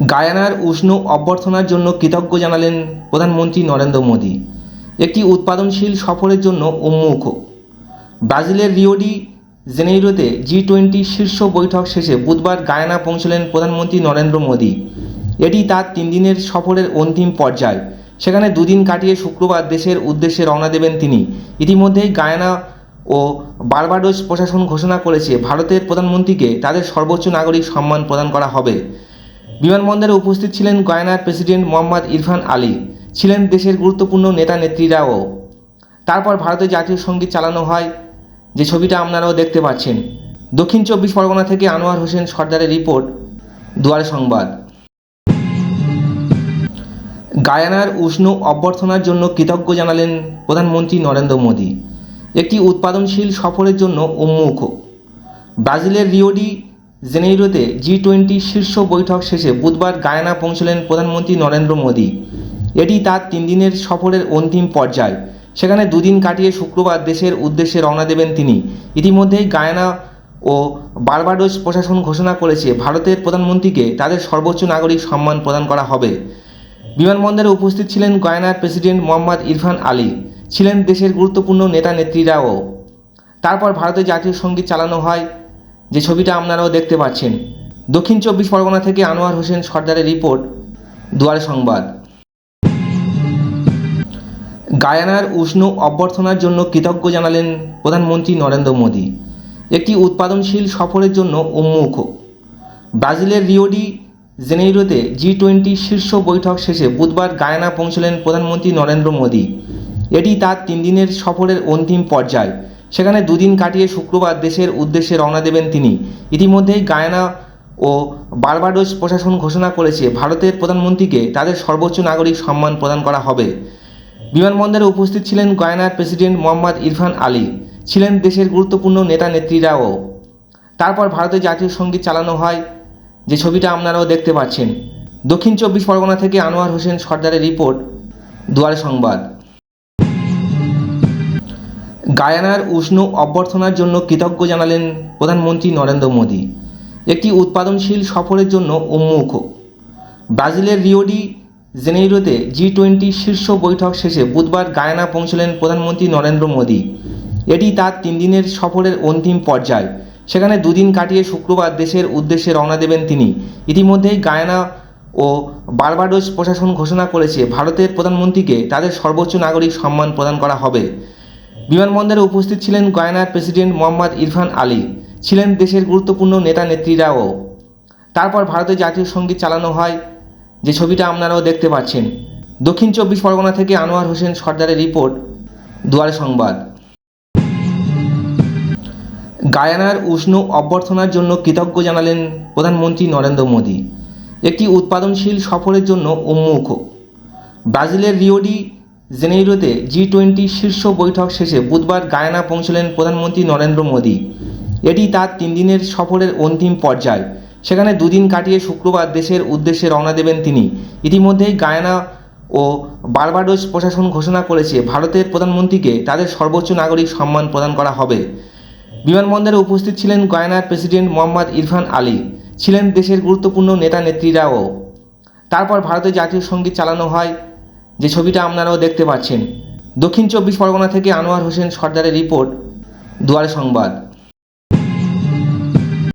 গায়ানার উষ্ণ অভ্যর্থনার জন্য কৃতজ্ঞ জানালেন প্রধানমন্ত্রী নরেন্দ্র মোদী। একটি উৎপাদনশীল সফরের জন্য উন্মুখ। ব্রাজিলের রিওডি জেনেইরোতে জি টোয়েন্টি শীর্ষ বৈঠক শেষে বুধবার গায়ানা পৌঁছলেন প্রধানমন্ত্রী নরেন্দ্র মোদী। এটি তার তিন দিনের সফরের অন্তিম পর্যায়। সেখানে দুদিন কাটিয়ে শুক্রবার দেশের উদ্দেশ্যে রওনা দেবেন তিনি। ইতিমধ্যেই গায়ানা ও বার্বাডোস প্রশাসন ঘোষণা করেছে, ভারতের প্রধানমন্ত্রীকে তাদের সর্বোচ্চ নাগরিক সম্মান প্রদান করা হবে। বিমানবন্দরে উপস্থিত ছিলেন গয়ানার প্রেসিডেন্ট মোহাম্মদ ইরফান আলী, ছিলেন দেশের গুরুত্বপূর্ণ নেতা নেত্রীরাও। তারপর ভারতের জাতীয় সংগীত চালানো হয়, যে ছবিটা আপনারাও দেখতে পাচ্ছেন। দক্ষিণ চব্বিশ পরগনা থেকে আনোয়ার হোসেন সর্দারের রিপোর্ট, দুয়ারে সংবাদ। গায়ানার উষ্ণ অভ্যর্থনার জন্য কৃতজ্ঞ জানালেন প্রধানমন্ত্রী নরেন্দ্র মোদী। একটি উৎপাদনশীল সফরের জন্য উন্মুখ। ব্রাজিলের রিওডি জেনেইরোতে জি টোয়েন্টি শীর্ষ বৈঠক শেষে বুধবার গায়ানা পৌঁছলেন প্রধানমন্ত্রী নরেন্দ্র মোদী। এটি তার তিন দিনের সফরের অন্তিম পর্যায়। সেখানে দুদিন কাটিয়ে শুক্রবার দেশের উদ্দেশ্যে রওনা দেবেন তিনি। ইতিমধ্যেই গায়ানা ও বার্বাডোস প্রশাসন ঘোষণা করেছে, ভারতের প্রধানমন্ত্রীকে তাদের সর্বোচ্চ নাগরিক সম্মান প্রদান করা হবে। বিমানবন্দরে উপস্থিত ছিলেন গয়ানার প্রেসিডেন্ট মোহাম্মদ ইরফান আলী, ছিলেন দেশের গুরুত্বপূর্ণ নেতা নেত্রীরাও তারপর ভারতের জাতীয় সংগীত চালানো হয়। যে ছবিটা আপনারাও দেখতে পাচ্ছেন। দক্ষিণ চব্বিশ পরগনা থেকে আনোয়ার হোসেন সর্দারের রিপোর্ট, দুয়ারে সংবাদ। গায়ানার উষ্ণ অভ্যর্থনার জন্য কৃতজ্ঞ জানালেন প্রধানমন্ত্রী নরেন্দ্র মোদী। একটি উৎপাদনশীল সফরের জন্য উন্মুখ। ব্রাজিলের রিওডি জেনেইরোতে জি টোয়েন্টি শীর্ষ বৈঠক শেষে বুধবার গায়ানা পৌঁছলেন প্রধানমন্ত্রী নরেন্দ্র মোদী। এটি তার তিন দিনের সফরের অন্তিম পর্যায়। সেখানে দুদিন কাটিয়ে শুক্রবার দেশের উদ্দেশ্যে রওনা দেবেন তিনি। ইতিমধ্যেই গায়ানা ও বার্বাডোস প্রশাসন ঘোষণা করেছে, ভারতের প্রধানমন্ত্রীকে তাদের সর্বোচ্চ নাগরিক সম্মান প্রদান করা হবে। বিমানবন্দরে উপস্থিত ছিলেন গয়ানার প্রেসিডেন্ট মোহাম্মদ ইরফান আলী, ছিলেন দেশের গুরুত্বপূর্ণ নেতা নেত্রীরাও। তারপর ভারতের জাতীয় সংগীত চালানো হয়, যে ছবিটা আপনারাও দেখতে পাচ্ছেন। দক্ষিণ চব্বিশ পরগনা থেকে আনোয়ার হোসেন সর্দারের রিপোর্ট, দুয়ারে সংবাদ। গায়ানার উষ্ণ অভ্যর্থনার জন্য কৃতজ্ঞ জানালেন প্রধানমন্ত্রী নরেন্দ্র মোদী। একটি উৎপাদনশীল সফরের জন্য উন্মুখ। ব্রাজিলের রিওডি জেনেইরোতে জি টোয়েন্টি শীর্ষ বৈঠক শেষে বুধবার গায়ানা পৌঁছলেন প্রধানমন্ত্রী নরেন্দ্র মোদী। এটি তার তিন দিনের সফরের অন্তিম পর্যায়। সেখানে দুদিন কাটিয়ে শুক্রবার দেশের উদ্দেশ্যে রওনা দেবেন তিনি। ইতিমধ্যেই গায়ানা ও বার্বাডোস প্রশাসন ঘোষণা করেছে, ভারতের প্রধানমন্ত্রীকে তাদের সর্বোচ্চ নাগরিক সম্মান প্রদান করা হবে। বিমানবন্দরে উপস্থিত ছিলেন গয়ানার প্রেসিডেন্ট মোহাম্মদ ইরফান আলী, ছিলেন দেশের গুরুত্বপূর্ণ নেতা নেত্রীরাও। তারপর ভারতের জাতীয় সংগীত চালানো হয়, যে ছবিটা আপনারাও দেখতে পাচ্ছেন। দক্ষিণ চব্বিশ পরগনা থেকে আনোয়ার হোসেন সর্দারের রিপোর্ট, দুয়ারে সংবাদ। গায়ানার উষ্ণ অভ্যর্থনার জন্য কৃতজ্ঞ জানালেন প্রধানমন্ত্রী নরেন্দ্র মোদী। একটি উৎপাদনশীল সফরের জন্য উন্মুখ। ব্রাজিলের রিওডি জেনেইরোতে জি টোয়েন্টি শীর্ষ বৈঠক শেষে বুধবার গায়ানা পৌঁছলেন প্রধানমন্ত্রী নরেন্দ্র মোদী। এটি তার তিন দিনের সফরের অন্তিম পর্যায়। সেখানে দুদিন কাটিয়ে শুক্রবার দেশের উদ্দেশ্যে রওনা দেবেন তিনি। ইতিমধ্যেই গায়ানা ও বার্বাডোস প্রশাসন ঘোষণা করেছে, ভারতের প্রধানমন্ত্রীকে তাদের সর্বোচ্চ নাগরিক সম্মান প্রদান করা হবে। বিমানবন্দরে উপস্থিত ছিলেন গয়ানার প্রেসিডেন্ট মোহাম্মদ ইরফান আলী, ছিলেন দেশের গুরুত্বপূর্ণ নেতা নেত্রীরাও তারপর ভারতের জাতীয় সংগীত চালানো হয়। যে ছবিটা আপনারাও দেখতে পাচ্ছেন। দক্ষিণ চব্বিশ পরগনা থেকে আনোয়ার হোসেন সর্দারের রিপোর্ট, দুয়ারে সংবাদ।